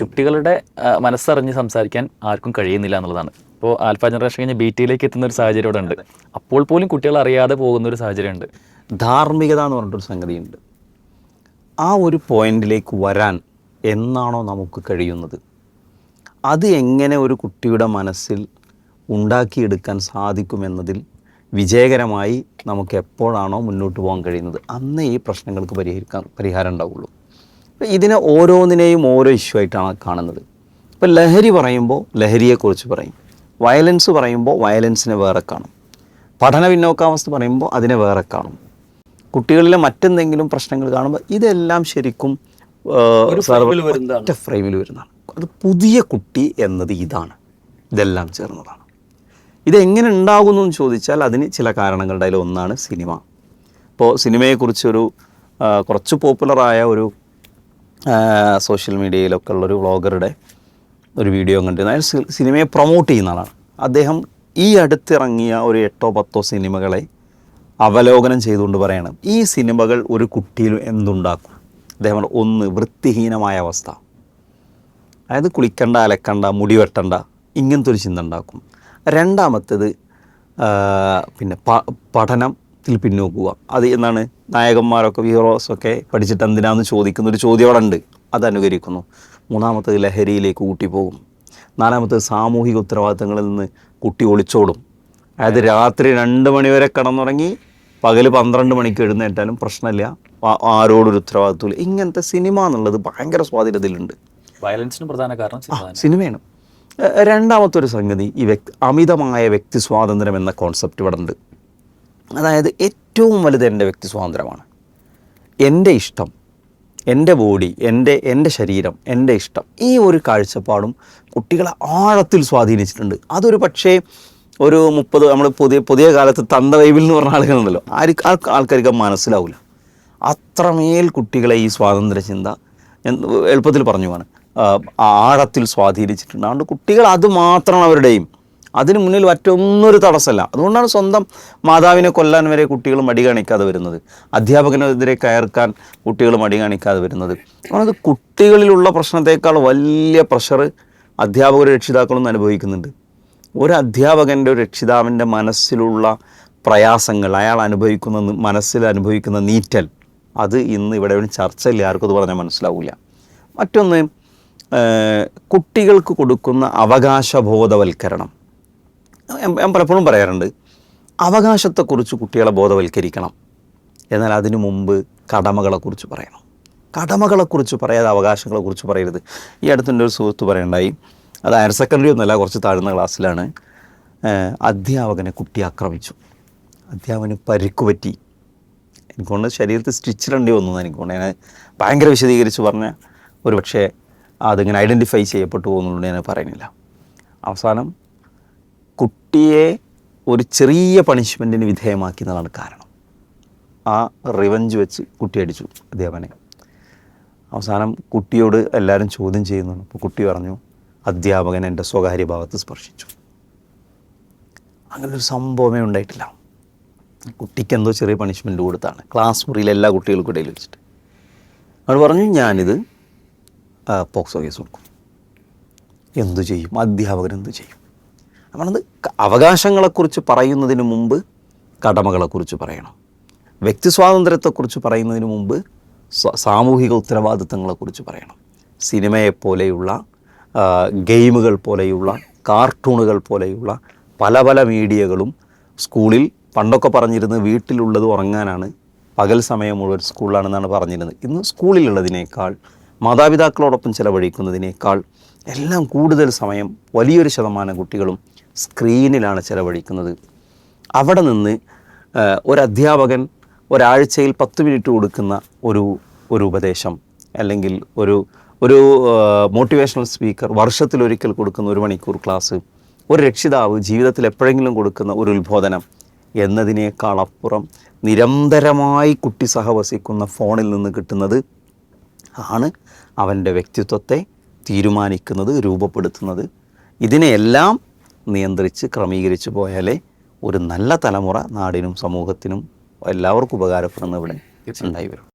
കുട്ടികളുടെ മനസ്സറിഞ്ഞ് സംസാരിക്കാൻ ആർക്കും കഴിയുന്നില്ല എന്നുള്ളതാണ്. ഇപ്പോൾ ആൽഫ ജനറേഷൻ കഴിഞ്ഞ് ടിയിലേക്ക് എത്തുന്ന ഒരു സാഹചര്യം ഇവിടെ ഉണ്ട്. അപ്പോൾ പോലും കുട്ടികൾ അറിയാതെ പോകുന്ന ഒരു സാഹചര്യം ഉണ്ട്. ധാർമ്മികത എന്ന് പറഞ്ഞിട്ടൊരു സംഗതിയുണ്ട്. ആ ഒരു പോയിന്റിലേക്ക് വരാൻ എന്നാണോ നമുക്ക് കഴിയുന്നത്? അത് എങ്ങനെ ഒരു കുട്ടിയുടെ മനസ്സിൽ ഉണ്ടാക്കിയെടുക്കാൻ സാധിക്കുമെന്നതിൽ വിജയകരമായി നമുക്ക് എപ്പോഴാണോ മുന്നോട്ട് പോകാൻ കഴിയുന്നത്? അന്നേ ഈ പ്രശ്നങ്ങൾക്ക് പരിഹരിക്കാൻ പരിഹാരം ഉണ്ടാവുള്ളൂ. ഇതിനെ ഓരോന്നിനെയും ഓരോ ഇഷ്യൂ ആയിട്ടാണ് കാണുന്നത്. ഇപ്പോൾ ലഹരി പറയുമ്പോൾ ലഹരിയെക്കുറിച്ച് പറയും. വയലൻസ് പറയുമ്പോൾ വയലൻസിനെ വേറെ കാണും. പഠന പിന്നോക്കാവസ്ഥ പറയുമ്പോൾ അതിനെ വേറെ കാണും. കുട്ടികളിലെ മറ്റെന്തെങ്കിലും പ്രശ്നങ്ങൾ കാണുമ്പോൾ ഇതെല്ലാം ശരിക്കും ഒറ്റ ഫ്രെയിമിൽ വരുന്നതാണ്. അത് പുതിയ കുട്ടി എന്നത് ഇതാണ്. ഇതെല്ലാം ചേർന്നതാണ്. ഇതെങ്ങനെ ഉണ്ടാകുന്നു എന്ന് ചോദിച്ചാൽ അതിന് ചില കാരണങ്ങളുടെ അതിൽ ഒന്നാണ് സിനിമ. ഇപ്പോൾ സിനിമയെക്കുറിച്ചൊരു കുറച്ച് പോപ്പുലറായ ഒരു സോഷ്യൽ മീഡിയയിലൊക്കെ ഉള്ളൊരു വ്ളോഗറുടെ ഒരു വീഡിയോ കണ്ടിരുന്നു. അയാൾ സിനിമയെ പ്രൊമോട്ട് ചെയ്യുന്ന ആളാണ്. അദ്ദേഹം ഈ അടുത്തിറങ്ങിയ ഒരു എട്ടോ പത്തോ സിനിമകളെ അവലോകനം ചെയ്തുകൊണ്ട് പറയണം ഈ സിനിമകൾ ഒരു കുട്ടിയിൽ എന്തുണ്ടാക്കും? അദ്ദേഹം ഒന്ന് വൃത്തിഹീനമായ അവസ്ഥ. അതായത് കുളിക്കണ്ട അലക്കണ്ട മുടി വെട്ടണ്ട ഇങ്ങനത്തെ ഒരു ചിന്ത ഉണ്ടാക്കും. രണ്ടാമത്തേത് പിന്നെ പ പഠനത്തിൽ പിന്നോക്കുക. അത് എന്നാണ്? നായകന്മാരൊക്കെ ഹീറോസൊക്കെ പഠിച്ചിട്ട് എന്തിനാന്ന് ചോദിക്കുന്ന ഒരു ചോദ്യം അവിടെ ഉണ്ട് അത് അനുകരിക്കുന്നു. മൂന്നാമത്തത് ലഹരിയിലേക്ക് കൂട്ടിപ്പോകും. നാലാമത്തത് സാമൂഹിക ഉത്തരവാദിത്തങ്ങളിൽ നിന്ന് കുട്ടി ഒളിച്ചോടും. അതായത് രാത്രി രണ്ട് മണിവരെ കിടന്നുറങ്ങി പകൽ പന്ത്രണ്ട് മണിക്ക് എഴുന്നേറ്റാലും പ്രശ്നമില്ല. ആരോടൊരു ഉത്തരവാദിത്വമില്ല. ഇങ്ങനത്തെ സിനിമ എന്നുള്ളത് ഭയങ്കര സ്വാധീനത്തിലുണ്ട്. വയലൻസിന് പ്രധാന കാരണം സിനിമ സിനിമയാണ്. രണ്ടാമത്തെ ഒരു സംഗതി ഈ വ്യക്തി അമിതമായ വ്യക്തി സ്വാതന്ത്ര്യം എന്ന കോൺസെപ്റ്റ് ഇവിടെ ഉണ്ട് അതായത് ഏറ്റവും വലുത് എന്റെ വ്യക്തി സ്വാതന്ത്ര്യമാണ്. എന്റെ ഇഷ്ടം എന്റെ ബോഡി എന്റെ എന്റെ ശരീരം എന്റെ ഇഷ്ടം ഈ ഒരു കാഴ്ചപ്പാടും കുട്ടികളെ ആഴത്തിൽ സ്വാധീനിച്ചിട്ടുണ്ട്. അതൊരു പക്ഷേ ഒരു മുപ്പത് നമ്മൾ പുതിയ പുതിയ കാലത്ത് തന്ത വൈബിൽ എന്ന് പറഞ്ഞ ആളുകളുണ്ടല്ലോ. ആർക്ക് ആൾക്ക് ആൾക്കാർക്ക് മനസ്സിലാവില്ല. അത്രമേൽ കുട്ടികളെ ഈ സ്വാതന്ത്ര്യ ചിന്ത എളുപ്പത്തിൽ പറഞ്ഞു പോവാണ് ആഴത്തിൽ സ്വാധീനിച്ചിട്ടുണ്ട്. അതുകൊണ്ട് കുട്ടികൾ അത് മാത്രമാണ് അവരുടെയും അതിന് മുന്നിൽ മറ്റൊന്നൊരു തടസ്സമല്ല. അതുകൊണ്ടാണ് സ്വന്തം മാതാവിനെ കൊല്ലാൻ വരെ കുട്ടികൾ മടി കാണിക്കാതെ വരുന്നത്. അധ്യാപകനെതിരെ കയർക്കാൻ കുട്ടികൾ മടി കാണിക്കാതെ വരുന്നത്. അതുകൊണ്ട് കുട്ടികളിലുള്ള പ്രശ്നത്തേക്കാൾ വലിയ പ്രഷർ അധ്യാപകരും രക്ഷിതാക്കളൊന്നും അനുഭവിക്കുന്നുണ്ട്. ഒരു അധ്യാപകന്റെ ഒരു രക്ഷിതാവിന്റെ മനസ്സിലുള്ള പ്രയാസങ്ങൾ അയാൾ അനുഭവിക്കുന്ന മനസ്സിൽ അനുഭവിക്കുന്ന നീറ്റൽ അത് ഇന്ന് ഇവിടെ ചർച്ചയില്ല ആർക്കും അത് പറഞ്ഞാൽ മനസ്സിലാവില്ല മറ്റൊന്ന് കുട്ടികൾക്ക് കൊടുക്കുന്ന അവകാശബോധവൽക്കരണം. ഞാൻ പലപ്പോഴും പറയാറുണ്ട് അവകാശത്തെക്കുറിച്ച് കുട്ടികളെ ബോധവൽക്കരിക്കണം. എന്നാൽ അതിനു മുമ്പ് കടമകളെക്കുറിച്ച് പറയണം. കടമകളെക്കുറിച്ച് പറയാതെ അവകാശങ്ങളെക്കുറിച്ച് പറയരുത്. ഈ അടുത്തെന്റെ ഒരു സുഹൃത്ത് പറയണ്ടായി അത് ഹയർ സെക്കൻഡറി ഒന്നുമല്ല കുറച്ച് താഴ്ന്ന ക്ലാസ്സിലാണ് അധ്യാപകനെ കുട്ടി ആക്രമിച്ചു. അധ്യാപകന് പരിക്ക് പറ്റി. എനിക്കൊണ്ട് ശരീരത്തിൽ സ്റ്റിച്ചിടേണ്ടി വന്നു എനിക്കൊണ്ട് ഞാൻ ഭയങ്കര വിശദീകരിച്ച് പറഞ്ഞ ഒരു പക്ഷേ അതിങ്ങനെ ഐഡന്റിഫൈ ചെയ്യപ്പെട്ടു പോകുന്നുണ്ട് ഞാൻ പറയുന്നില്ല. അവസാനം കുട്ടിയെ ഒരു ചെറിയ പണിഷ്മെന്റിന് വിധേയമാക്കുന്നതാണ് കാരണം. ആ റിവഞ്ച് വെച്ച് കുട്ടി അടിച്ചു അധ്യാപനെ അവസാനം കുട്ടിയോട് എല്ലാവരും ചോദ്യം ചെയ്യുന്നു. അപ്പോൾ കുട്ടി പറഞ്ഞു അധ്യാപകൻ എന്റെ സ്വകാര്യ ഭാഗത്ത് സ്പർശിച്ചു. അങ്ങനൊരു സംഭവമേ ഉണ്ടായിട്ടില്ല. കുട്ടിക്ക് എന്തോ ചെറിയ പണിഷ്മെന്റ് കൊടുത്താണ്. ക്ലാസ് മുറിയിൽ എല്ലാ കുട്ടികൾക്കും ഇടയിൽ വെച്ചിട്ട്. അവൾ പറഞ്ഞു ഞാനിത് പോക്സോ കേസ് കൊടുക്കും. എന്തു ചെയ്യും? അധ്യാപകൻ എന്തു ചെയ്യും? നമ്മളത് അവകാശങ്ങളെക്കുറിച്ച് പറയുന്നതിന് മുമ്പ് കടമകളെക്കുറിച്ച് പറയണം. വ്യക്തി സ്വാതന്ത്ര്യത്തെക്കുറിച്ച് പറയുന്നതിന് മുമ്പ് സാമൂഹിക ഉത്തരവാദിത്തങ്ങളെക്കുറിച്ച് പറയണം. സിനിമയെപ്പോലെയുള്ള ഗെയിമുകൾ പോലെയുള്ള കാർട്ടൂണുകൾ പോലെയുള്ള പല പല മീഡിയകളും സ്കൂളിൽ പണ്ടൊക്കെ പറഞ്ഞിരുന്നത് വീട്ടിലുള്ളത് ഉറങ്ങാനാണ് പകൽ സമയം മുഴുവൻ സ്കൂളിലാണെന്നാണ് പറഞ്ഞിരുന്നത്. ഇന്ന് സ്കൂളിലുള്ളതിനേക്കാൾ മാതാപിതാക്കളോടൊപ്പം ചിലവഴിക്കുന്നതിനേക്കാൾ എല്ലാം കൂടുതൽ സമയം വലിയൊരു ശതമാനം കുട്ടികളും സ്ക്രീനിലാണ് ചിലവഴിക്കുന്നത്. അവിടെ നിന്ന് ഒരു അധ്യാപകൻ ഒരാഴ്ചയിൽ പത്ത് മിനിറ്റ് കൊടുക്കുന്ന ഒരു ഒരു ഉപദേശം അല്ലെങ്കിൽ ഒരു ഒരു മോട്ടിവേഷണൽ സ്പീക്കർ വർഷത്തിലൊരിക്കൽ കൊടുക്കുന്ന ഒരു മണിക്കൂർ ക്ലാസ് ഒരു രക്ഷിതാവ് ജീവിതത്തിൽ എപ്പോഴെങ്കിലും കൊടുക്കുന്ന ഒരു ഉത്ബോധനം എന്നതിനേക്കാൾ അപ്പുറം നിരന്തരമായി കുട്ടി സഹവസിക്കുന്ന ഫോണിൽ നിന്ന് കിട്ടുന്നത് ആണ് അവന്റെ വ്യക്തിത്വത്തെ തീരുമാനിക്കുന്നത് രൂപപ്പെടുത്തുന്നത്. ഇതിനെയെല്ലാം നിയന്ത്രിച്ച് ക്രമീകരിച്ച് പോയാലേ ഒരു നല്ല തലമുറ നാടിനും സമൂഹത്തിനും എല്ലാവർക്കും ഉപകാരപ്പെടുന്ന ഇവിടെ ഉണ്ടായി വരും.